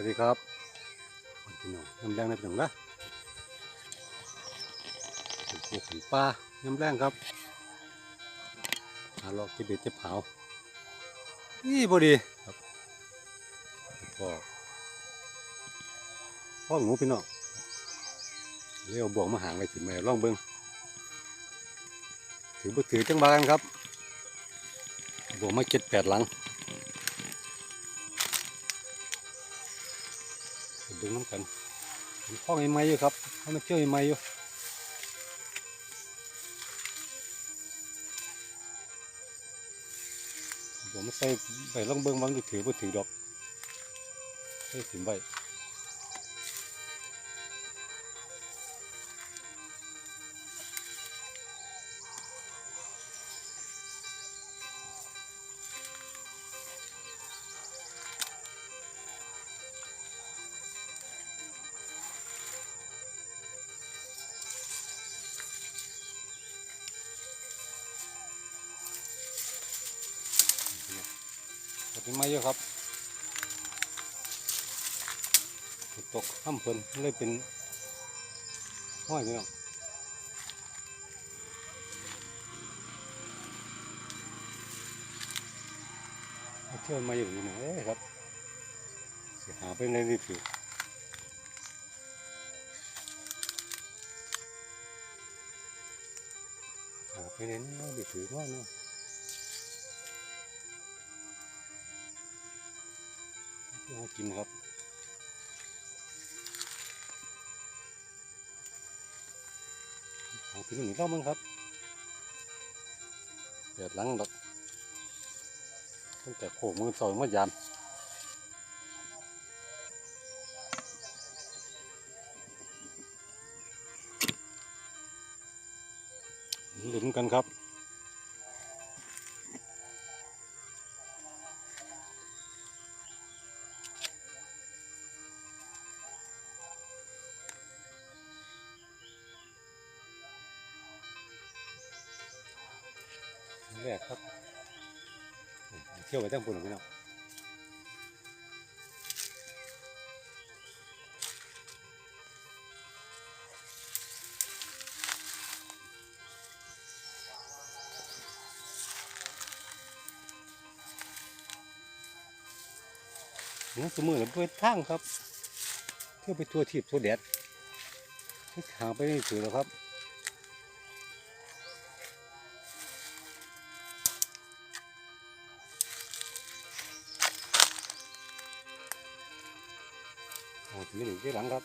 สวัสดีครับพี่น้องน้ำแรงนะพี่น้องนะเป็นพวกขันปลาน้ำแรงครับหาลอกที่เบ็ดจะเผานี่พอดีครับพ่อพ่อหนูพี่น้องเรียกบ่วงมาหางไว้ถึงแม่ลองเบิ้งถือบ่ถือจังบากันครับบ่วงมาเจ็ดแปดหลัง ดึงน้ำกันเห็นข้องใหม่ๆอยู่ครับเขามาเจอใหม่ๆอยู่ผมใส่ใบล่องเบิ้งวังอยู่ถือบ่ถือดอกใส่ถิ่มใบ ก็ถิ่มใหม่อยู่ครับตกห้ำเพลินเลยเป็นห้อยพี่น้องเที่ยวมาอยู่นี่นะเอ้ยครับสียหาไปในรีฟิวหาไปในนี้รีฟิวว่าเนาะ น่ากินครับเอาพี่หนึ่งเล่ามั้งครับเดือดหลังดอกตั้งแต่โขมือซอยมายามหลุนกันครับ เที่ยวไปตั้งปุ่นหรือไม่เนาะนี่สมือเลยไปทางครับ เที่ยวไปทัวร์ทิพย์ทัวร์แดดหางไปนี่ถือแล้วครับ นี่ที่หลังครับ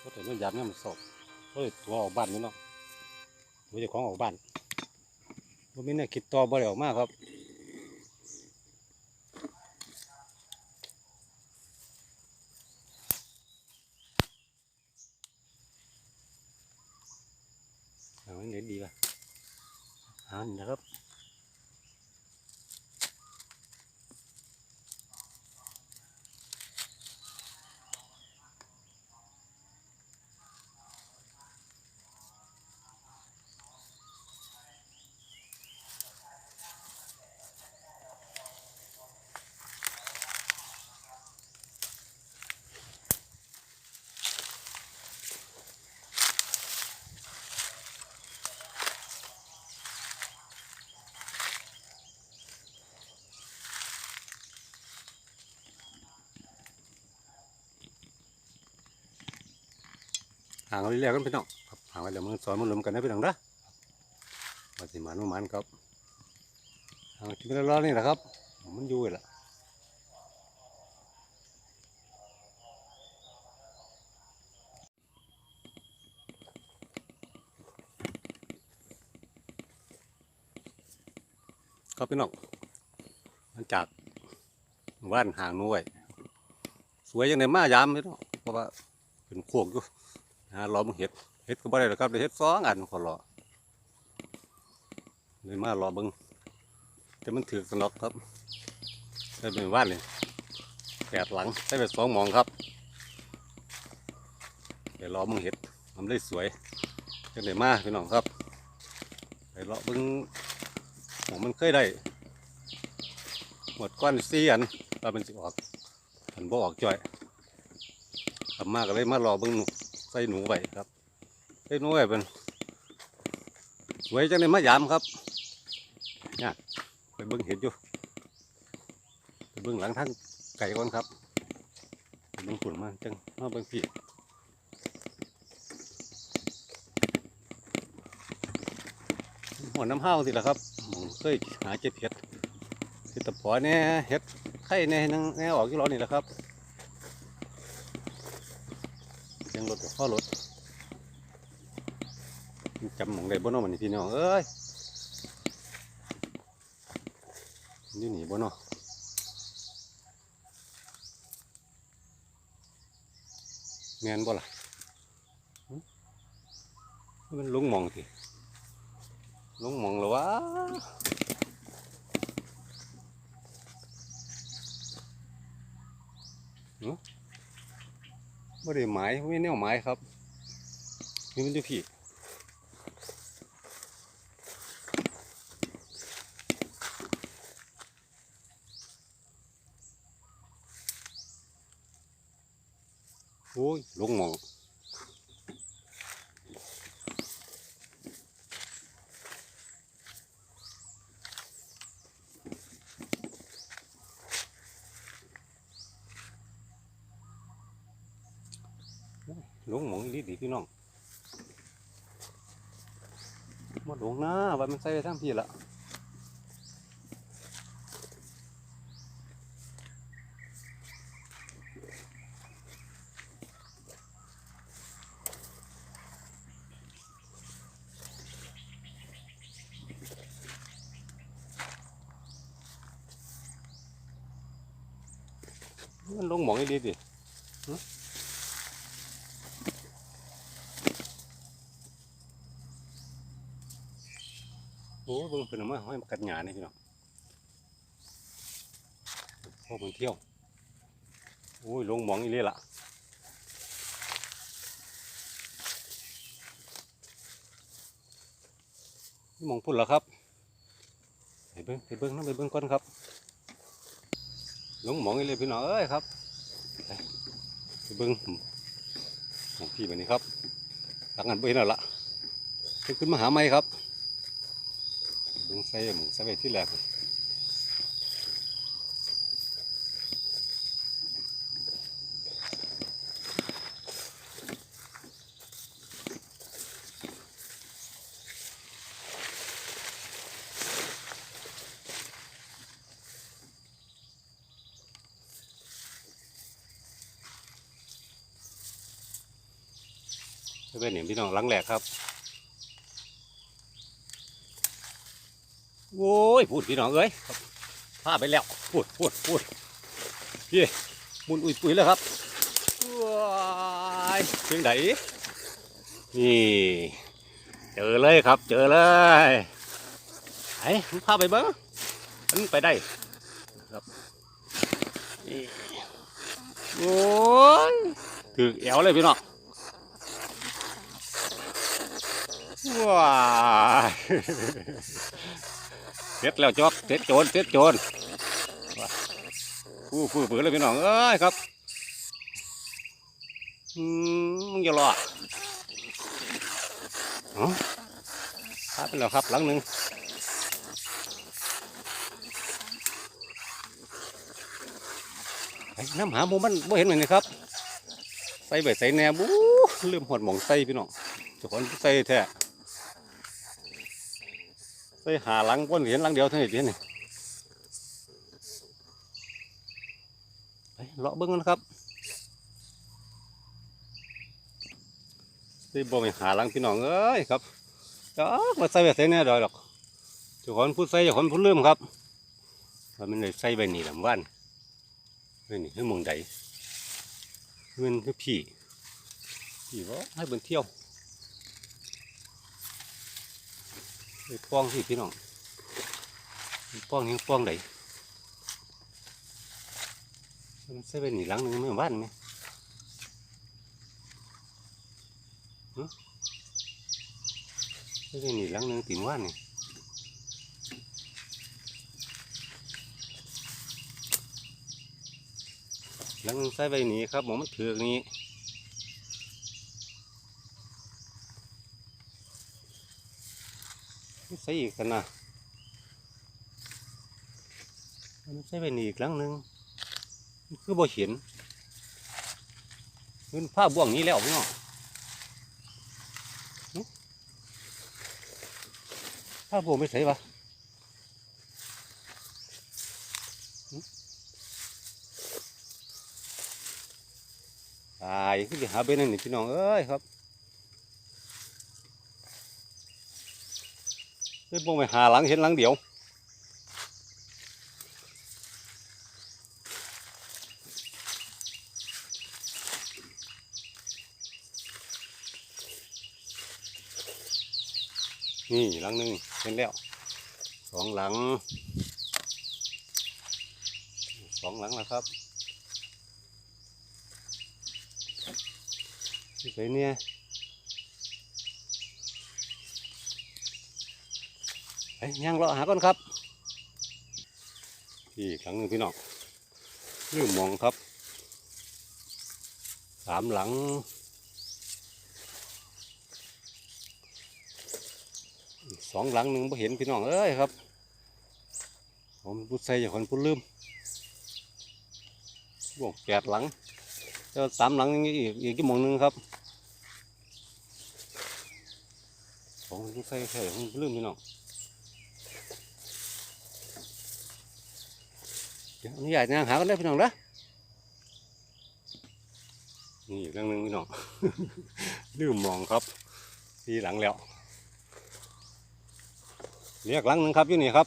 ก็แต่ไม่ยามเนี่ยมันสอบก็เลยตัวออกบ้านนี่เนาะตัวเจ้าของออกบ้านมันไมีเนี่ยคิดต่อบ่ได้ออกมาครับเอาอันนี้ดีป่ะอันนี้นะครับ ห่างเอาเรียกกันพี่น้องครับห่างไว้แล้วมึงสอนมึงรวมกันนะพี่น้องนะมาสิมันมันครับห่างกินไปแล้วนี่แหละครับ มันอยู่แหละครับพี่น้องหลังจากว่านห่างนู้นไว้สวยยังไงมายามพี่น้องเพราะว่าเป็นโคกอยู่ หาล้อมงเห็ดเห็ดก็บ่ได้หรอกครับได้เห็ดสองอันขอรอเลยมารอบิ้งแต่มันถือกันอกครับได้เป็นว่านเลยแปดหลังได้เป็นสองมองครับไปล้อมึงเห็ดมันได้สวยจังได้มาพี่น้องครับไปเลาะบิ้งหมองมันเคยได้หมดก้อนสี่อันตอนมันสิออกขันบ่ออกจ่อยกลับมาก็เลยมารอบิ่งหนู ใส่หนูไว้ครับใส่หนูไว้เป็นสวยจังเลยมายามครับเนี่ยไปเบิ่งเห็ดอยู่ไปเบิ่งหลังทางไก่ก่อนครับไปเบิ่งฝุ่นมาจังมาเบิ่งพี่หัวน้ำห้าวสิละครับหม้องเคยหาเจ็ดเห็ดเห็ดตะพอเนี่ยเห็ดไข่เนี่ยนั่งแน่ออกที่ร้อนนี่แหละครับ เสียงรถกับข้อรถจำหมองได้บ่เนาะมันนี่พี่น้องเอ้ยนี่หนีบ่เนาะแมนบ่ล่ะหึมันลุงมองทีลงมองแล้ววะหึ ไม่ได้หมายไม่แนวหมายครับ นี่มันอยู่พี่โอ้ยลงหมอง ลงหมองอีลีดีพี่น้องมาหลงนะว่ามันใส่ไปทั้งพี่ละมันลงหมองอีหลีดิ โอ้ยเบิ่งเป็นมาห้มากัดหยาเนี่ยพี่น้องพ่อมันเที่ยว โอ้ยลงหมองอีเลยล่ะมองพุ่นแล้วครับไปเบิ้งไปเบิ้งน้ำไปเบิ้งก่อนครับลงหมองอีเลยพี่น้องเอ้ยครับไปเบิ้งหมองพี่แบบนี้ครับหลังงานไปนั่นละขึ้นมาหาไม่ครับ ดึงใส่หมูใส่ไปที่แรกใส่ไปหนึ่งพี่น้องหลังแรกครับ โอ้ย พูดพี่น้องเอ้ยพาไปแล้วพูดพูดพูดพี่มุนอุ้ยปุยแล้วครับว้ายเพียงไหนนี่ เจอเลยครับ เจอเลยไอ้พาไปเบิ้งมันไปได้ครับนี่โอ้ยถือแอวเลยพี่น้องว้าย เสร็จแล้วจอกเสร็จโจรเสร็จโจรฟูฟูฝืนเลยพี่น้องเอ้ยครับอืมมึงอย่ารอเอ๋อครับเป็นแล้วครับหลังหนึ่งน้ำหาหมูมันไม่เห็นเหมือนกันครับ ใส่ใบใส่แหนบูลืมหดหมองใส่พี่น้องจ้าของใส่แท้ ใส่หาหลังก้นเห็นหลังเดียวเท่านี้เดียวนี่ไปเลาะเบิ้งมันครับใส่บ่ไปหาหลังพี่น้องเอ้ยครับจ้ามาใส่แบบใส่แน่ดอยหรอกจ้าของผู้ใส่จ้าของผู้เริ่มครับว่ามันเลยใส่ใบนี่ลำวันนี่นี่คือมองใดมันคือพี่พี่ว่าให้เบิ่นเที่ยว ไป้องที่พี่น้องป้องยังป้องไหนมันใส่ไปหนีหลังหนึงไม่บ้านไหมหึใส่ไปหนีหลังหนึงติ่งว่านนี่หลังใส่ใบหนีครับหมอมันถือกนี้ ใส่อีกนนะมันใส่ใบหนีอีกหลังหนึ่งคือบ่เห็นมันผ้าบ่วงนี้แล้วพี่น้องผ้าบ่วงไม่ใส่ปะตายคือจะหาเบนนั่นนี่พี่น้องเอ้ยครับ เฮ้ยบ่งไปหาหลังเห็นหลังเดียวนี่หลังหนึ่งเห็นแล้วสองหลังสองหลังแล้วครับที่ไหนเนี่ยไป ย่างเลาะหาก่อนครับอีกหลังหนึ่งพี่น้องลืมมองครับสามหลังสองหลังหนึ่งไ่เห็นพี่น้องเอ้ยครับ ผมพูดใส่อย่างคนพูดลืมบวกแปดหลังแล้วสามหลังอีกอีกกี่โมงหนึงครับผมใส่ใส่ผมลืมพี่น้องเดี๋ยว อนุญาตย่างหากันได้พี่น้องนะนี่อีกเรื่องหนึงพี่น้องลืมมองครับทีหลังแล้ว เรียกหลังหนึ่งครับอยู่นี่ครับ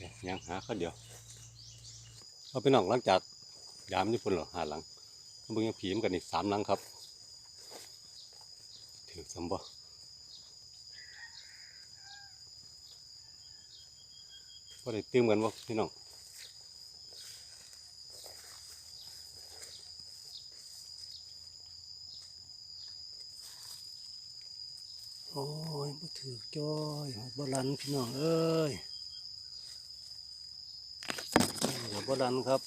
ยวย่างหาเขาเดียวเอาพี่น้องหลังจากยามญี่ปุ่นเหรอหาหลังเบิ่งยังผีมนกันอีกสามหลังครับถือสมบ่ก็ได้ตื่มกันบ่พี่น้อง โอ้ยบ่ถือจ้อยหอดบ่ลันพี่น้องเอ้ยหอดบ่ลันครับ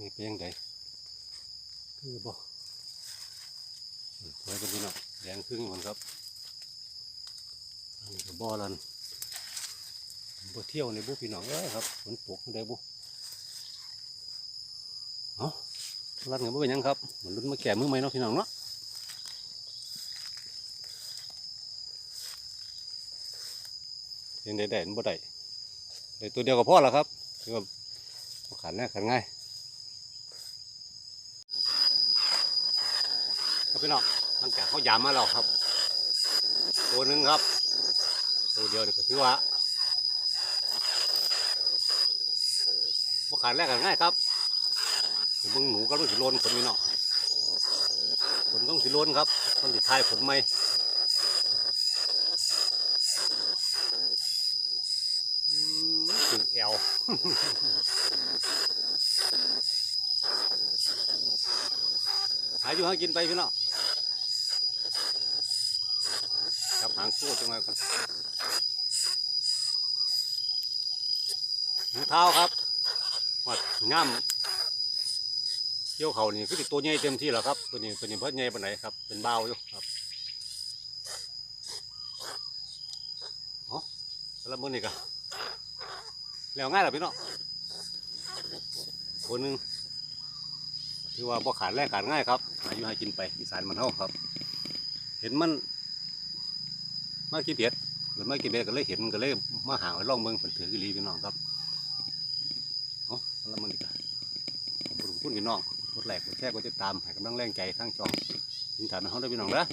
นี่เป็นยังไงคือบ่สวยเป็นพี่น้องแดงครึ่งคนครับ นนี้ก็บ่อลันบ่เที่ยวในบุพี่น้องเอ้ยครับฝนตกได้บุเอ้าลันกันบ่เป็นยังครับเหมันลุ้นมาแก่มือไหมเนาะพี่น้องเนาะยังได้ได้บ่ได้ได้ตัวเดียวก็พอแล้วครับคือว่าขันแน่ขันง่ายครับพี่น้องหลังจากเขายามมาแล้วครับ ตัวหนึ่งครับ ตัวเดียวนี่ก็ถือว่าพวกขาดแรกกันง่ายครับมึงหนูก็รู้สิโลนคนนี้เนาะผลต้องสิโลนครับต้องสิทายผลไหมถึงแอวหายอยู่หากินไปพี่เน้อง จับหางสู้จังเลยกันหูเท้าครับวัดง่ามเกี่ยวเขานี่คือตัวใหญ่เต็มที่แล้วครับ ตัวนี้ตัวนี้เพิ่ใหญ่ปานไหนครับ เป็นเบาอยู่ครับเออแล้วมือนี่ก็แล้วง่ายหรอพี่น้องคนหนึ่งถือว่าบ่ขาดแรกขาดง่ายครับอายุให้กินไปอีสานมันเท่าครับ เห็นมัน มากินเผ็ดหรือไม่กินเผ็ดก็เลยเห็นก็เลยมาหาไว้ลองเบิ่งผลถือกิลีพี่น้องครับเอ๋อแล้วมันดีกว่าขอบคุณคุณพี่น้องกดไลค์กดแชร์กดติดตามให้กำลังแรงใจทั้งช่องทินฐานของเราพี่น้องนะ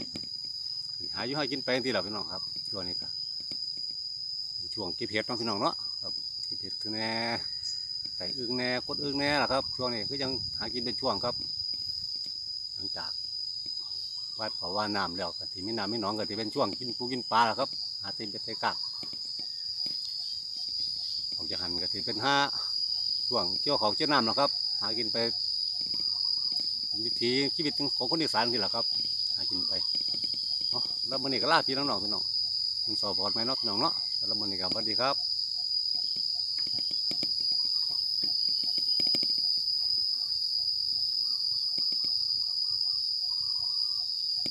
หาอยู่ให้กินไปที่เราพี่น้องครับช่วงนี้ก็เป็นช่วงกินเผ็ดเน้องพี่น้องเนาะครับกินเผ็ดคือแน่ใส่อึ้งแน่กดอึ้งแน่ล่ะครับช่วงนี้ก็ยังหากินเป็นช่วงครับ วัดเขาว่าน้ำแล้วกที่ไม่น้ำไม่หนองก็ที่เป็นช่วงกินปูกินปลาละครับ หาเต็มเป็นไส้กากออกจากหันก็ทีเป็นห้าช่วงเกี่ยวเขาเจ้าน้ำแล้วครับ หากินไปวิถีชีวิตของคนอีสานนี่แหละครับ หากินไปแล้วมื้อนี้ก็ลาพี่น้องๆพี่น้องมันสอบพอดไหมเนาะน้องเนาะแล้วมื้อนี้ก็สวัสดีครับ